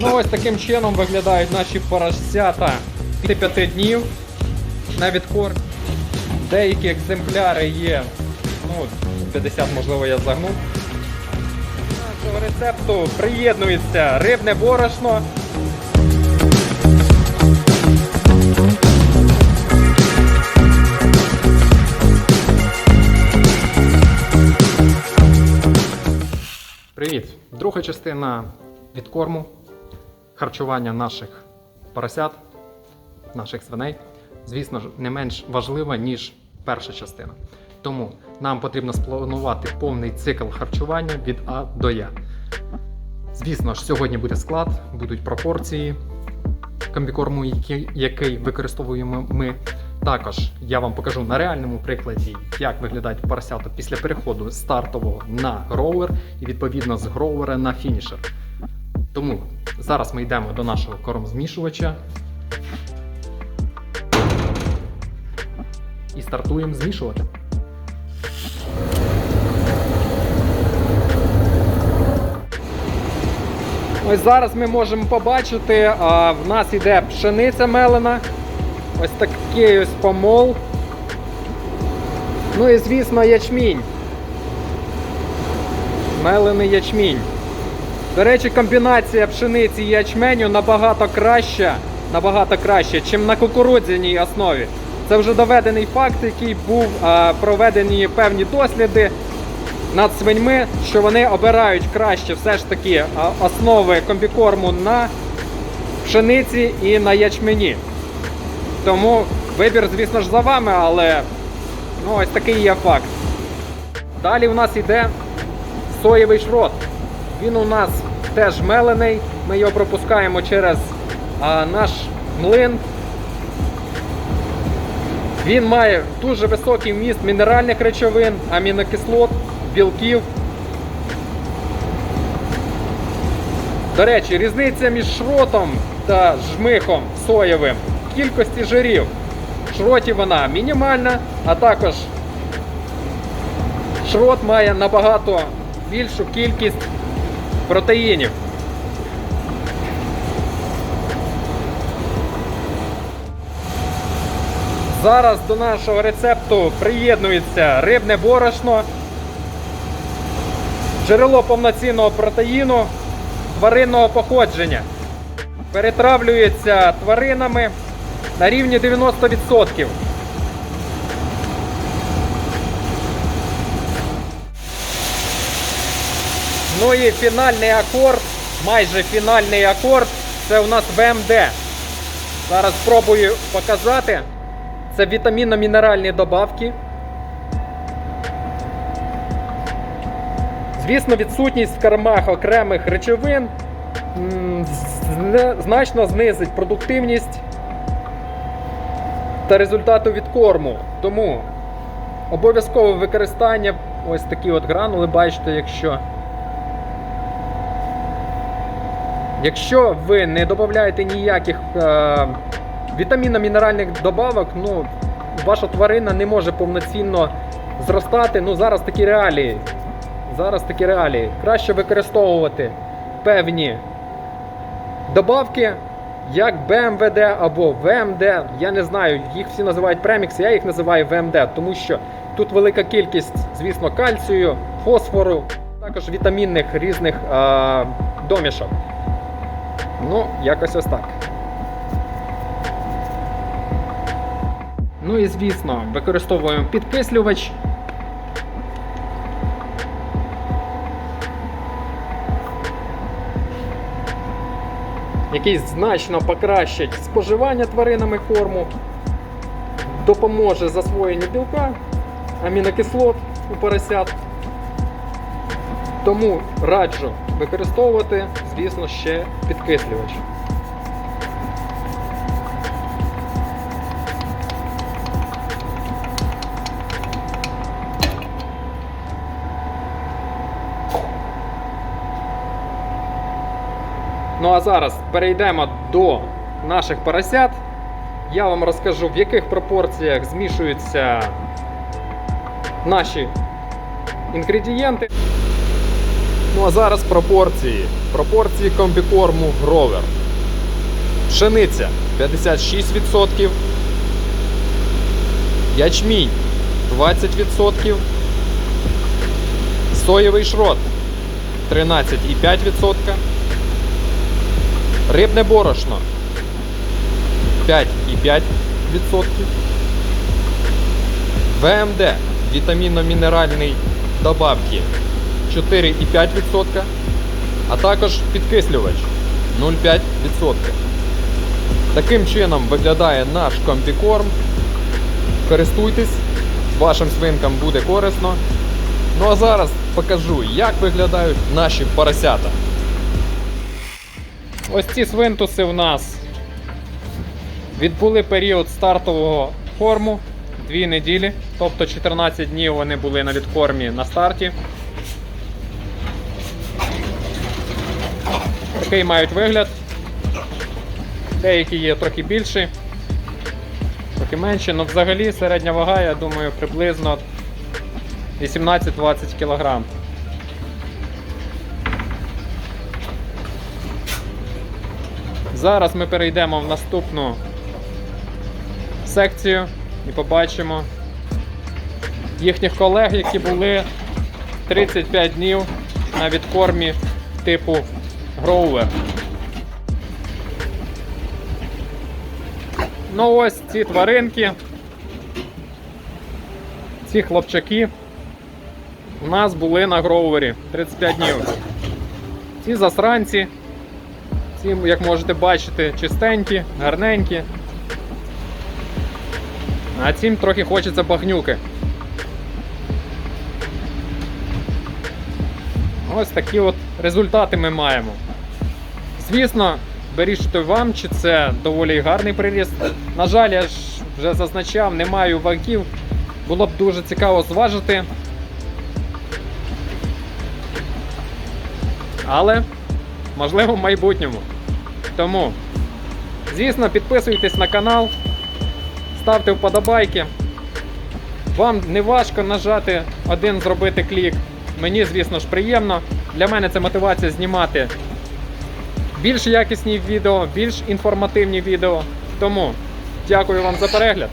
Ну ось таким чином виглядають наші поросята 5 днів на відкорм. Деякі екземпляри є, ну, 50, можливо, я загнув. Нашого рецепту приєднується рибне борошно. Привіт! Друга частина відкорму, харчування наших поросят, наших свиней, звісно ж, не менш важлива, ніж перша частина. Тому нам потрібно спланувати повний цикл харчування від А до Я. Звісно ж, сьогодні буде склад, будуть пропорції комбікорму, який, який використовуємо ми. Також я вам покажу на реальному прикладі, як виглядають поросята після переходу з стартового на гроувер і відповідно з гроувера на фінішер. Тому зараз ми йдемо до нашого кормзмішувача і стартуємо змішувати. Ось зараз ми можемо побачити, а, в нас іде пшениця мелена. Ось такий ось помол. Ну і звісно ячмінь. Мелений ячмінь. До речі, комбінація пшениці і ячменю набагато краща, набагато краща, чим на кукурудзяній основі. Це вже доведений факт, який був а, проведені певні досліди над свиньми, що вони обирають краще все ж таки основи комбікорму на пшениці і на ячмені. Тому вибір, звісно ж, за вами, але ну, ось такий є факт. Далі у нас йде соєвий шрот. Він у нас теж мелений. Ми його пропускаємо через а, наш млин. Він має дуже високий вміст мінеральних речовин, амінокислот, білків. До речі, різниця між шротом та жмихом соєвим в кількості жирів. В шроті вона мінімальна, а також шрот має набагато більшу кількість протеїнів. Зараз до нашого рецепту приєднується рибне борошно, джерело повноцінного протеїну тваринного походження. Перетравлюється тваринами на рівні 90%. Ну і фінальний акорд, майже фінальний акорд, це у нас ВМД. Зараз спробую показати. Це вітамінно-мінеральні добавки. Звісно, відсутність в кормах окремих речовин значно знизить продуктивність та результати відкорму. Тому обов'язкове використання ось такі от гранули, бачите, якщо. Якщо ви не додаєте ніяких е, вітамінно-мінеральних добавок, ну, ваша тварина не може повноцінно зростати. Ну, зараз такі реалії. Зараз такі реалії. Краще використовувати певні добавки, як БМВД або ВМД. Я не знаю, їх всі називають премікс, я їх називаю ВМД, тому що тут велика кількість, звісно, кальцію, фосфору, також вітамінних різних е, домішок. Ну, якось ось так. Ну і звісно, використовуємо підкислювач. Який значно покращить споживання тваринами корму, допоможе засвоєнню білка, амінокислот у поросят. Тому раджу використовувати, звісно, ще підкислювач. Ну а зараз перейдемо до наших поросят. Я вам розкажу, в яких пропорціях змішуються наші інгредієнти. Ну а зараз пропорції. Пропорції комбікорму Гровер. Пшениця 56%. Ячмінь 20%. Соєвий шрот 13,5%. Рибне борошно 5,5%. ВМД вітамінно-мінеральний добавки 4,5%, а також підкислювач 0,5%. Таким чином виглядає наш комбікорм. Користуйтесь, вашим свинкам буде корисно. Ну а зараз покажу, як виглядають наші поросята. Ось ці свинтуси в нас відбули період стартового корму 2 неділі, тобто 14 днів вони були на відкормі на старті. Такий мають вигляд. Деякі є трохи більші, трохи менші, але взагалі середня вага, я думаю, приблизно 18-20 кг. Зараз ми перейдемо в наступну секцію і побачимо їхніх колег, які були 35 днів на відкормі типу Гроувер. Ну ось ці тваринки, ці хлопчаки у нас були на Гроувері 35 днів. Ці засранці, ці, як можете бачити, чистенькі, гарненькі. А цим трохи хочеться багнюки. Ось такі от результати ми маємо. Звісно, вирішуйте вам, чи це доволі гарний приріст. На жаль, я ж вже зазначав, не маю вагів. Було б дуже цікаво зважити. Але, можливо, в майбутньому. Тому, звісно, підписуйтесь на канал, ставте вподобайки. Вам не важко нажати один зробити клік. Мені, звісно ж, приємно. Для мене це мотивація знімати більш якісні відео, більш інформативні відео. Тому дякую вам за перегляд.